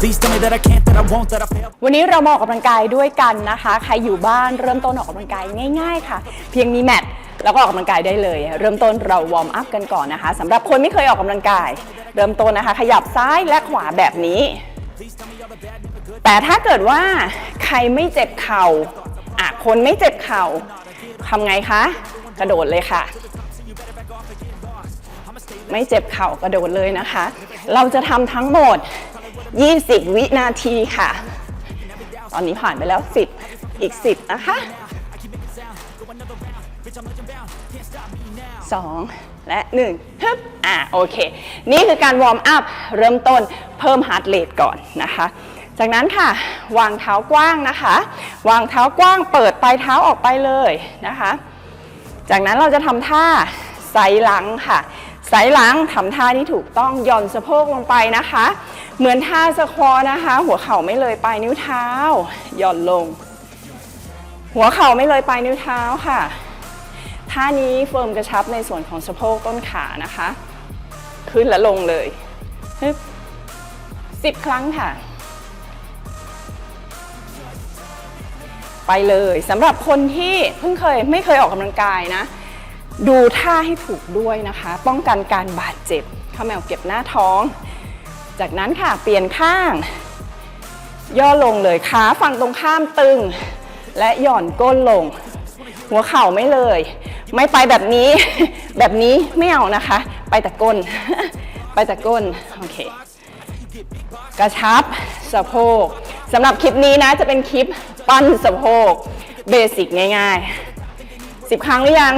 Please tell me that I can't, that I won't, that I fail. วันนี้เรามาออกกำลังกายด้วยกันนะคะ ใครอยู่บ้านเริ่มต้นออกกำลังกายง่าย ๆ ค่ะ เพียงมีแมทแล้วก็ออกกำลังกายได้เลย เริ่มต้นเราวอร์มอัพกันก่อนนะคะสำหรับคนไม่เคยออกกำลังกาย เริ่มต้นนะคะ ขยับซ้ายและขวาแบบนี้ แต่ถ้าเกิดว่าใครไม่เจ็บเข่าอะคนไม่เจ็บเข่าทำไงคะ กระโดดเลยค่ะ ไม่เจ็บเข่ากระโดดเลยนะคะ เราจะทำทั้งหมด 20 วินาทีค่ะ ตอนนี้ผ่านไปแล้ว 10 อีก 10 นะคะ 2 และ 1ฮึบอ่าโอเค นี่คือการวอร์มอัพ เริ่มต้นเพิ่มฮาร์ดเรทก่อนนะคะ จากนั้นค่ะ วางเท้ากว้างนะคะ วางเท้ากว้างเปิดปลายเท้าออกไปเลยนะคะ จากนั้นเราจะทำท่า ไซหลังค่ะไซส์หลังทำท่าที่ถูกต้องหย่อนสะโพกลงไปนะคะ เหมือนท่าสควอนะคะ หัวเข่าไม่เลยปลายนิ้วเท้า หย่อนลง หัวเข่าไม่เลยปลายนิ้วเท้าค่ะ ท่านี้เฟิร์มกระชับในส่วนของสะโพกต้นขานะคะ ขึ้นและลงเลยสิบครั้งค่ะ ไปเลยสำหรับคนที่เพิ่งเคยไม่เคยออกกำลังกายนะ ดูท่าให้ถูกด้วยนะคะ ป้องกันการบาดเจ็บข้าแมวเก็บหน้าท้อง จากนั้นค่ะเปลี่ยนข้าง ย่อลงเลยขาฝั่งตรงข้ามตึง และหย่อนก้นลง หัวเข่าไม่เลย ไม่ไปแบบนี้ แบบนี้ไม่เอานะคะ ไปแต่ก้น ไปแต่ก้นโอเคกระชับสะโพกสำหรับคลิปนี้นะจะเป็นคลิปปั้นสะโพกเบสิกง่ายๆ10ครั้งหรือยัง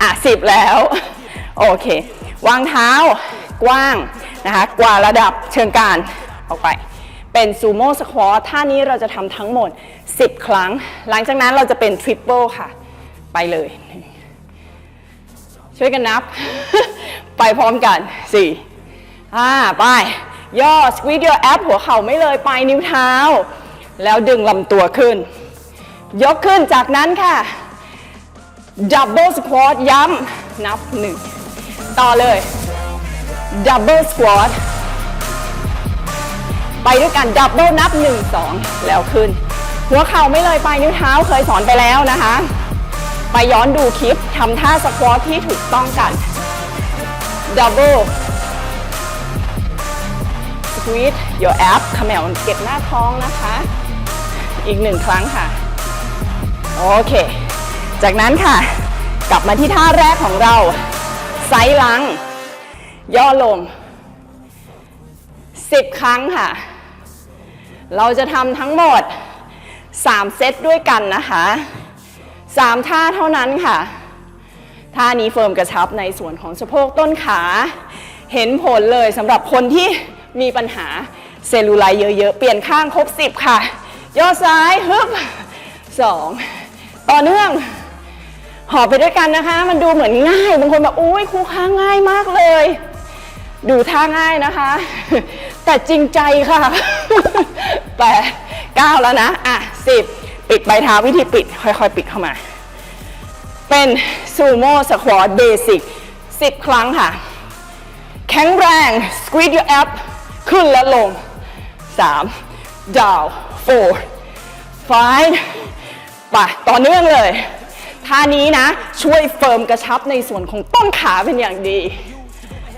อะสิบแล้ว โอเค วางเท้ากว้างนะคะ กว่าระดับเชิงกานออกไป เป็นซูโม่สควอตท่านี้เราจะทำทั้งหมด 10 ครั้ง หลังจากนั้นเราจะเป็นทริปเปิลค่ะ ไปเลย ช่วยกันนับ ไปพร้อมกัน4อ่าไป ย่อ squeeze your ab หัวเข่าไม่เลยปลายนิ้วเท้า แล้วดึงลำตัวขึ้น ยกขึ้นจากนั้นค่ะ double squat ย้ำนับหนึ่งต่อเลย double squat ไปด้วยกัน double นับ1 2แล้วขึ้น หัวเข่าไม่เลยไปนิ้วเท้าเคยสอนไปแล้วนะคะ ไปย้อนดูคลิปทำท่าสควอตที่ถูกต้องกัน double squeeze your ab ขมวเก็บหน้าท้องนะคะ อีกหนึ่งครั้งค่ะ โอเค จากนั้นค่ะ กลับมาที่ท่าแรกของเรา ไซลัง ย่อลง 10 ครั้งค่ะ เราจะทำทั้งหมด 3 เซตด้วยกันนะคะ 3 ท่าเท่านั้นค่ะ ท่านี้เฟิร์มกระชับในส่วนของสะโพกต้นขา เห็นผลเลยสำหรับคนที่มีปัญหาเซลลูไลท์เยอะ ๆ เปลี่ยนข้างครบ 10 ค่ะ ย่อซ้ายฮึบสองต่อเนื่อง หอบไปด้วยกันนะคะ มันดูเหมือนง่ายบางคนแบบอุ้ยครูค้าง่ายมากเลย ดูท่าง่ายนะคะ แต่จริงใจค่ะแปดเก้าแล้วนะอะสิบปิดใบเท้าวิธีปิด ค่อยๆ ปิดเข้ามา เป็นซูโม่สควอตเบสิกสิบครั้งค่ะ แข็งแรง squeeze your ab ขึ้นและลง3 down 4 five ไปต่อเนื่องเลย ท่านี้นะ ช่วยเฟิร์มกระชับในส่วนของต้นขาเป็นอย่างดี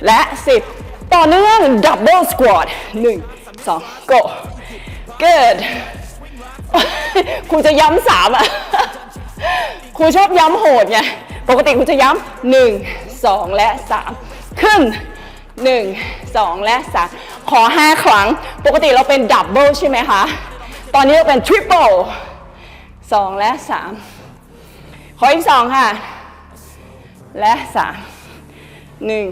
และ 10 ต่อเนื่อง double squat 1 2 go good ครูจะย้ำสามอะครูชอบย้ำโหดไง ปกติครูจะย้ำหนึ่งสองและสามขึ้นหนึ่งสองและสามขอห้าครั้ง ปกติเราเป็นดับเบิลใช่ไหมคะ ตอนนี้เราเป็นทริปเปิลสองและสาม ขออีกสองค่ะ และสามหนึ่ง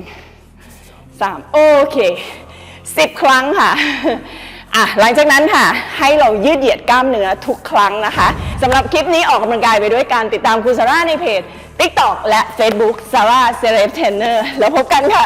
สามโอเคสิบครั้งค่ะอะหลังจากนั้นค่ะ ให้เรายืดเหยียดกล้ามเนื้อทุกครั้งนะคะสำหรับคลิปนี้ออกกำลังกายไปด้วยการติดตามคุณซาร่าในเพจ TikTok และ Facebook ซาร่าเซเลบเทรนเนอร์แล้วพบกันค่ะ